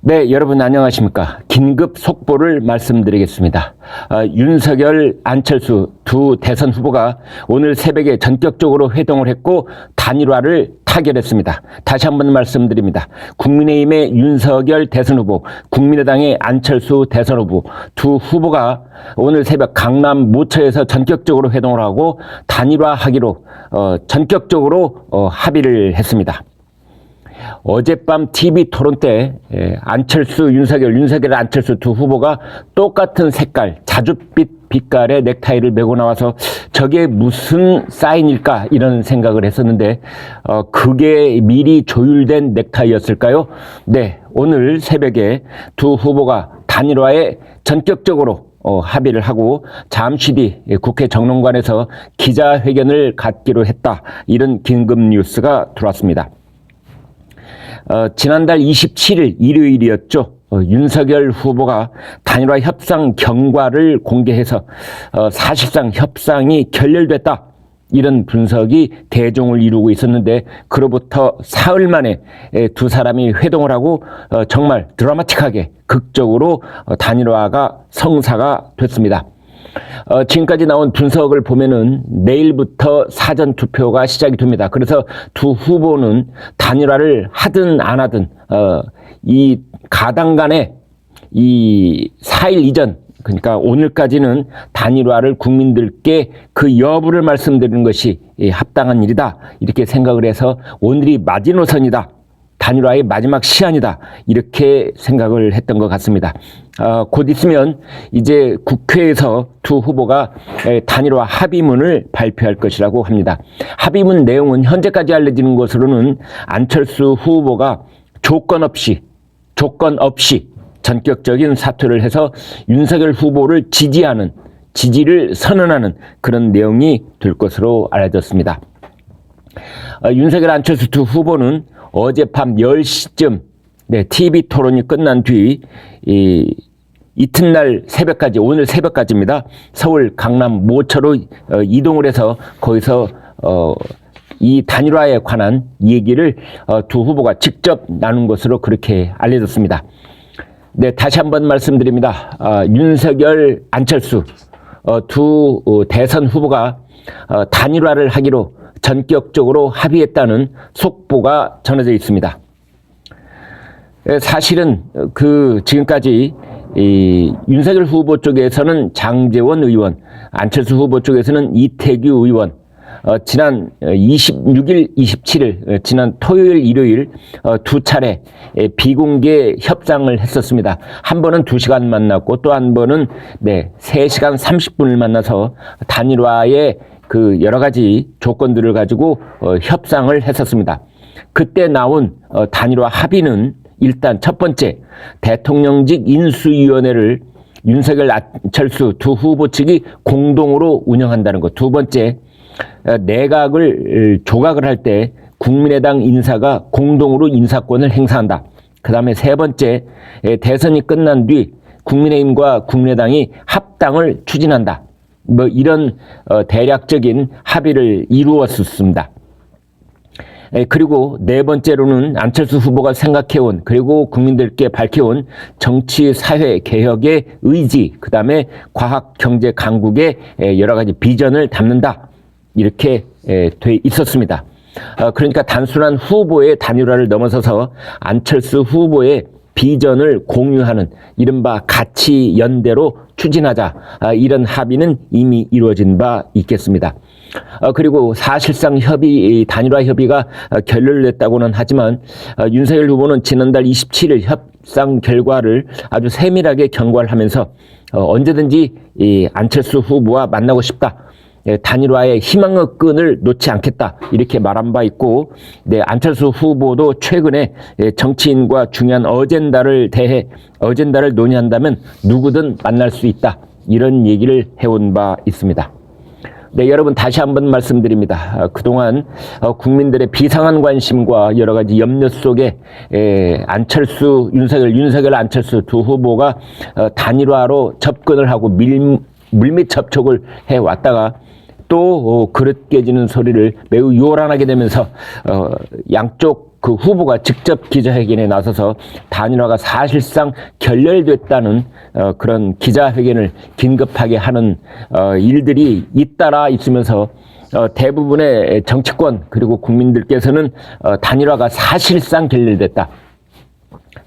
네, 여러분 안녕하십니까. 긴급 속보를 말씀드리겠습니다. 아, 윤석열, 안철수 두 대선 후보가 오늘 새벽에 전격적으로 회동을 했고 단일화를 타결했습니다. 다시 한번 말씀드립니다. 국민의힘의 윤석열 대선 후보, 국민의당의 안철수 대선 후보 두 후보가 오늘 새벽 강남 모처에서 전격적으로 회동을 하고 단일화하기로 어, 전격적으로 어, 합의를 했습니다. 어젯밤 TV 토론 때 예, 안철수, 윤석열, 윤석열, 안철수 두 후보가 똑같은 색깔, 자줏빛 빛깔의 넥타이를 메고 나와서 저게 무슨 사인일까 이런 생각을 했었는데 어, 그게 미리 조율된 넥타이였을까요? 네, 오늘 새벽에 두 후보가 단일화에 전격적으로 어, 합의를 하고 잠시 뒤 국회 정론관에서 기자회견을 갖기로 했다. 이런 긴급 뉴스가 들어왔습니다. 어, 지난달 27일 일요일이었죠. 어, 윤석열 후보가 단일화 협상 경과를 공개해서 어, 사실상 협상이 결렬됐다. 이런 분석이 대종을 이루고 있었는데 그로부터 사흘 만에 에, 두 사람이 회동을 하고 어, 정말 드라마틱하게 극적으로 어, 단일화가 성사가 됐습니다. 어, 지금까지 나온 분석을 보면은 내일부터 사전 투표가 시작이 됩니다. 그래서 두 후보는 단일화를 하든 안 하든 어, 이 가당 간에 이 4일 이전 그러니까 오늘까지는 단일화를 국민들께 그 여부를 말씀드리는 것이 예, 합당한 일이다. 이렇게 생각을 해서 오늘이 마지노선이다. 단일화의 마지막 시한이다. 이렇게 생각을 했던 것 같습니다. 어, 곧 있으면 이제 국회에서 두 후보가 에, 단일화 합의문을 발표할 것이라고 합니다. 합의문 내용은 현재까지 알려지는 것으로는 안철수 후보가 조건 없이 조건 없이 전격적인 사퇴를 해서 윤석열 후보를 지지하는 지지를 선언하는 그런 내용이 될 것으로 알려졌습니다. 어, 윤석열 안철수 두 후보는 어젯밤 10시쯤 네, TV 토론이 끝난 뒤 이, 이튿날 새벽까지 오늘 새벽까지입니다. 서울 강남 모처로 어, 이동을 해서 거기서 어, 이 단일화에 관한 얘기를 어, 두 후보가 직접 나눈 것으로 그렇게 알려졌습니다. 네, 다시 한번 말씀드립니다. 아, 윤석열, 안철수 어, 두 어, 대선 후보가 어, 단일화를 하기로 전격적으로 합의했다는 속보가 전해져 있습니다. 에, 사실은 어, 그 지금까지 이 윤석열 후보 쪽에서는 장재원 의원, 안철수 후보 쪽에서는 이태규 의원, 어, 지난 26일, 27일, 어, 지난 토요일, 일요일 어, 두 차례 에, 비공개 협상을 했었습니다. 한 번은 2시간 만났고 또 한 번은 네, 3시간 30분을 만나서 단일화의 그 여러 가지 조건들을 가지고 어, 협상을 했었습니다. 그때 나온 어, 단일화 합의는 일단 첫 번째 대통령직 인수위원회를 윤석열 안철수 두 후보 측이 공동으로 운영한다는 것. 두 번째 어, 내각을 어, 조각을 할 때 국민의당 인사가 공동으로 인사권을 행사한다. 그 다음에 세 번째 에, 대선이 끝난 뒤 국민의힘과 국민의당이 합당을 추진한다. 뭐 이런 어, 대략적인 합의를 이루었습니다. 에, 그리고 네 번째로는 안철수 후보가 생각해온 그리고 국민들께 밝혀온 정치 사회 개혁의 의지, 그 다음에 과학 경제 강국의 에, 여러 가지 비전을 담는다 이렇게 에, 돼 있었습니다. 어, 그러니까 단순한 후보의 단일화를 넘어서서 안철수 후보의 비전을 공유하는 이른바 가치 연대로 추진하자 아, 이런 합의는 이미 이루어진 바 있겠습니다. 어, 그리고 사실상 협의 이 단일화 협의가 어, 결렬됐다고는 하지만 어, 윤석열 후보는 지난달 27일 협상 결과를 아주 세밀하게 경과를 하면서 어, 언제든지 이 안철수 후보와 만나고 싶다. 예, 단일화의 희망의 끈을 놓지 않겠다 이렇게 말한 바 있고 네, 안철수 후보도 최근에 예, 정치인과 중요한 어젠다를 대해 어젠다를 논의한다면 누구든 만날 수 있다 이런 얘기를 해온 바 있습니다. 네, 여러분 다시 한번 말씀드립니다. 아, 그동안 어, 국민들의 비상한 관심과 여러 가지 염려 속에 에, 안철수, 윤석열, 윤석열, 안철수 두 후보가 어, 단일화로 접근을 하고 밀, 물밑 접촉을 해 왔다가 또 어, 그릇 깨지는 소리를 매우 요란하게 되면서 어, 양쪽 그 후보가 직접 기자회견에 나서서 단일화가 사실상 결렬됐다는 어, 그런 기자회견을 긴급하게 하는 어, 일들이 잇따라 있으면서 어, 대부분의 정치권 그리고 국민들께서는 어, 단일화가 사실상 결렬됐다.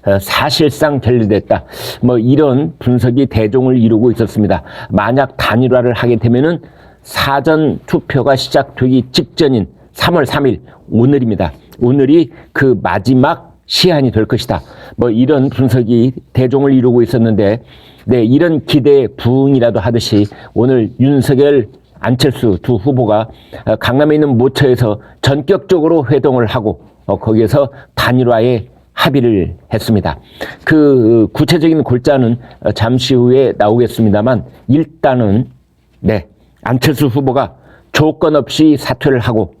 어, 사실상 결렬됐다. 뭐 이런 분석이 대종을 이루고 있었습니다. 만약 단일화를 하게 되면은 사전 투표가 시작되기 직전인 3월 3일 오늘입니다. 오늘이 그 마지막 시한이 될 것이다. 뭐 이런 분석이 대종을 이루고 있었는데 네, 이런 기대에 부응이라도 하듯이 오늘 윤석열 안철수 두 후보가 어, 강남에 있는 모처에서 전격적으로 회동을 하고 어, 거기에서 단일화에 합의를 했습니다. 그 구체적인 골자는 어, 잠시 후에 나오겠습니다만 일단은 네 안철수 후보가 조건 없이 사퇴를 하고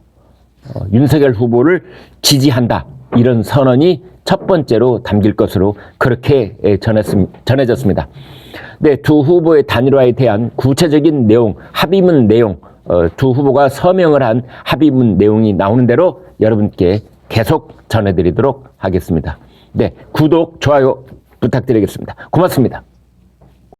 어, 윤석열 후보를 지지한다 이런 선언이 첫 번째로 담길 것으로 그렇게 예, 전했음, 전해졌습니다. 네, 두 후보의 단일화에 대한 구체적인 내용, 합의문 내용, 어, 두 후보가 서명을 한 합의문 내용이 나오는 대로 여러분께 계속 전해드리도록 하겠습니다. 네, 구독, 좋아요 부탁드리겠습니다. 고맙습니다.